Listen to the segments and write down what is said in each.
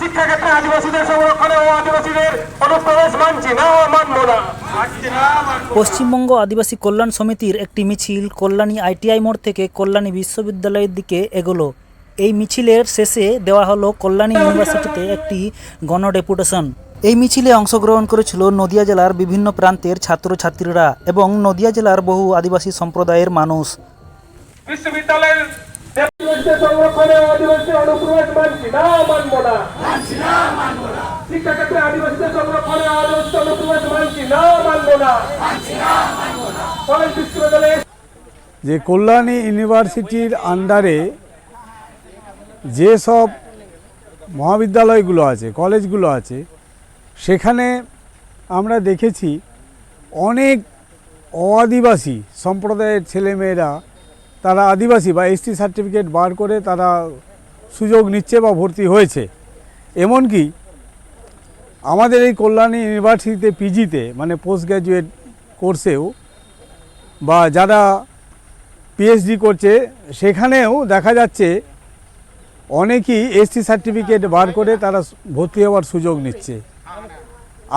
শিক্ষাক্ষেত্রে আদিবাসীদের সংরক্ষণে ও আদিবাসীদের অনুপ্রবেশ মানছি না মানব না। পশ্চিমবঙ্গ আদিবাসী কল্যাণ সমিতির একটি মিছিল কল্যাণী আইটিআই মোড় থেকে কল্যাণী বিশ্ববিদ্যালয়ের দিকে এগোলো। এই মিছিলের শেষে দেওয়া হলো কল্যাণী ইউনিভার্সিটিতে একটি গণডেপুটেশন। এই মিছিলে অংশগ্রহণ করেছিল নদিয়া জেলার বিভিন্ন প্রান্তের ছাত্রছাত্রীরা এবং নদিয়া জেলার বহু আদিবাসী সম্প্রদায়ের মানুষ। বিশ্ববিদ্যালয়ের সংরক্ষণে ও আদিবাসীদের অনুপ্রবেশ মানছি। না মানব না। শিক্ষাক্ষেত্রে আদিবাসীদের সংরক্ষণে ও আদিবাসীদের অনুপ্রবেশ মানছি। না মানব না। কলেজ বিশ্ববিদ্যালয়ে যে কল্যাণী ইউনিভার্সিটির আন্ডারে যেসব মহাবিদ্যালয়গুলো আছে কলেজগুলো আছে সেখানে আমরা দেখেছি অনেক অআদিবাসী সম্প্রদায়ের ছেলেমেয়েরা তারা আদিবাসী বা এসটি সার্টিফিকেট বার করে তারা সুযোগ নিচ্ছে বা ভর্তি হয়েছে। এমনকি আমাদের এই কল্যাণী ইউনিভার্সিটিতে পিজিতে মানে পোস্ট গ্র্যাজুয়েট কোর্সেও বা যারা পিএইচডি করছে, সেখানেও দেখা যাচ্ছে অনেকেই এসটি সার্টিফিকেট বার করে তারা ভর্তি হওয়ার সুযোগ নিচ্ছে।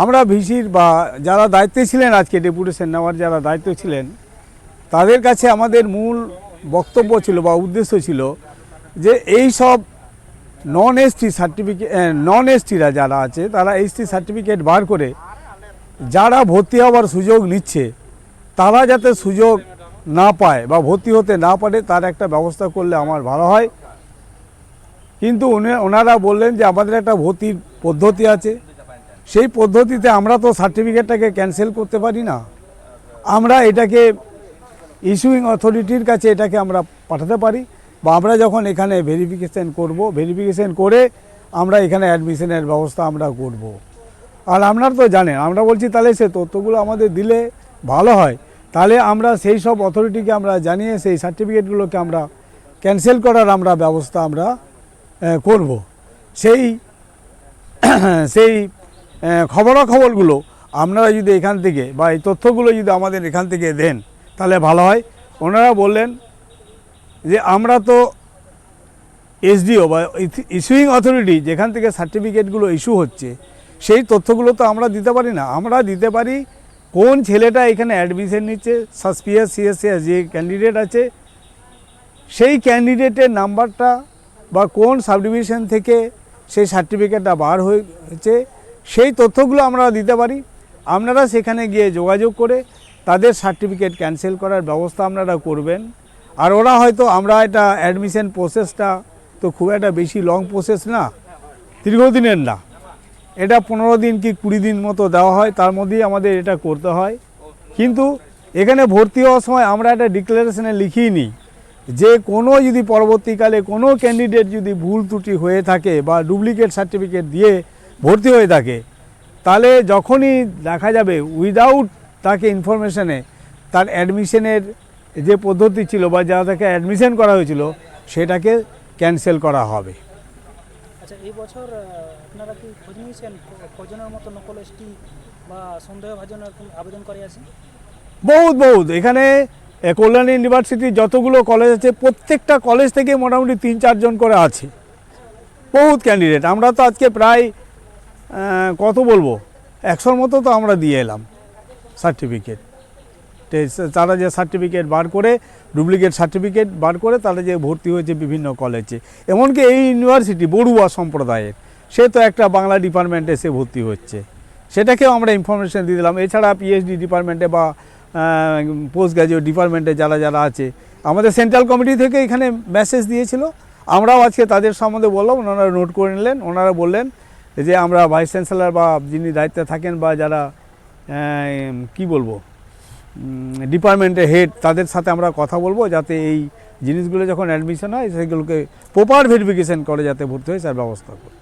আমরা ভিসির বা যারা দায়িত্বে ছিলেন আজকে, ডেপুটেশন নেওয়ার যারা দায়িত্ব ছিলেন, তাদের কাছে আমাদের মূল বক্তব্য ছিল বা উদ্দেশ্য ছিল যে এই সব নন এসটি সার্টিফিকেট নন এসটিরা যারা আছে, তারা এসটি সার্টিফিকেট বার করে যারা ভর্তি হওয়ার সুযোগ নিচ্ছে, তারা যাতে সুযোগ না পায় বা ভর্তি হতে না পারে, তার একটা ব্যবস্থা করলে আমার ভালো হয়। কিন্তু ওনারা বললেন যে আমাদের একটা ভর্তির পদ্ধতি আছে। সেই পদ্ধতিতে আমরা তো সার্টিফিকেটটাকে ক্যান্সেল করতে পারি না। আমরা এটাকে ইস্যুইং অথরিটির কাছে এটাকে আমরা পাঠাতে পারি বা আমরা যখন এখানে ভেরিফিকেশান করব ভেরিফিকেশান করে আমরা এখানে অ্যাডমিশনের ব্যবস্থা আমরা করব। আর আপনারা তো জানেন, আমরা বলছি তাহলে সে তথ্যগুলো আমাদের দিলে ভালো হয় তাহলে আমরা সেই সব অথরিটিকে আমরা জানিয়ে সেই সার্টিফিকেটগুলোকে আমরা ক্যান্সেল করার আমরা ব্যবস্থা আমরা করব সেই সেই খবরাখবরগুলো আপনারা যদি এখান থেকে বা এই তথ্যগুলো যদি আমাদের এখান থেকে দেন তাহলে ভালো হয়। ওনারা বললেন যে, আমরা তো এসডিও বা ইস্যুইং অথরিটি যেখান থেকে সার্টিফিকেটগুলো ইস্যু হচ্ছে, সেই তথ্যগুলো তো আমরা দিতে পারি না। আমরা দিতে পারি কোন ছেলেটা এখানে অ্যাডমিশন নিচ্ছে সাসপিএস সিএসসিএস যে ক্যান্ডিডেট আছে, সেই ক্যান্ডিডেটের নাম্বারটা বা কোন সাবডিভিশন থেকে সেই সার্টিফিকেটটা বার হয়েছে, সেই তথ্যগুলো আমরা দিতে পারি। আপনারা সেখানে গিয়ে যোগাযোগ করে তাদের সার্টিফিকেট ক্যান্সেল করার ব্যবস্থা আপনারা করবেন। আর ওরা হয়তো আমরা এটা অ্যাডমিশন প্রসেসটা তো খুব একটা বেশি লং প্রসেস না, দীর্ঘদিনের না। এটা পনেরো দিন কি কুড়ি দিন মতো দেওয়া হয়, তার মধ্যেই আমাদের এটা করতে হয়। কিন্তু এখানে ভর্তি হওয়ার সময় আমরা একটা ডিক্লারেশনে লিখিয়ে নিই যে কোনো যদি পরবর্তীকালে কোনো ক্যান্ডিডেট যদি ভুল ত্রুটি হয়ে থাকে বা ডুপ্লিকেট সার্টিফিকেট দিয়ে ভর্তি হয়ে থাকে, তাহলে যখনই দেখা যাবে উইদাউট তাকে ইনফরমেশনে তার অ্যাডমিশনের যে পদ্ধতি ছিল বা যা তাকে অ্যাডমিশন করা হয়েছিল সেটাকে ক্যান্সেল করা হবে। আচ্ছা এই বছর আপনারা কি খোঁজ নিয়েছেন? কজনের মতো নকল এসটি বা সন্দেহভাজন আবেদন করে আছে? বহুত বহুত। এখানে কল্যাণী ইউনিভার্সিটির যতগুলো কলেজ আছে প্রত্যেকটা কলেজ থেকে মোটামুটি তিন চারজন করে আছে। বহুত ক্যান্ডিডেট আমরা তো আজকে প্রায় কত বলব? একশোর মতো তো আমরা দিয়ে এলাম। সার্টিফিকেট। তারা যে সার্টিফিকেট বার করে, ডুপ্লিকেট সার্টিফিকেট বার করে, তারা যে ভর্তি হয়েছে বিভিন্ন কলেজে এমনকি এই ইউনিভার্সিটি বড়ুয়া সম্প্রদায়ের, সে তো একটা বাংলা ডিপার্টমেন্টে সে ভর্তি হচ্ছে। সেটাকেও আমরা ইনফরমেশন দিয়ে দিলাম। এছাড়া পিএইচডি ডিপার্টমেন্টে বা পোস্ট গ্রাজুয়েট ডিপার্টমেন্টে যারা যারা আছে, আমাদের সেন্ট্রাল কমিটি থেকে এখানে মেসেজ দিয়েছিল। আমরাও আজকে তাদের সম্বন্ধে বললাম, ওনারা নোট করে নিলেন, ওনারা বললেন যে, আমরা ভাইস চ্যান্সেলার বা যিনি দায়িত্বে থাকেন বা যারা কি বলব? ডিপার্টমেন্টের হেড তাদের সাথে আমরা কথা বলব যাতে এই জিনিসগুলো যখন অ্যাডমিশন হয় সেগুলোকে প্রপার ভেরিফিকেশন করে যাতে ভর্তি হয় তার ব্যবস্থা করে।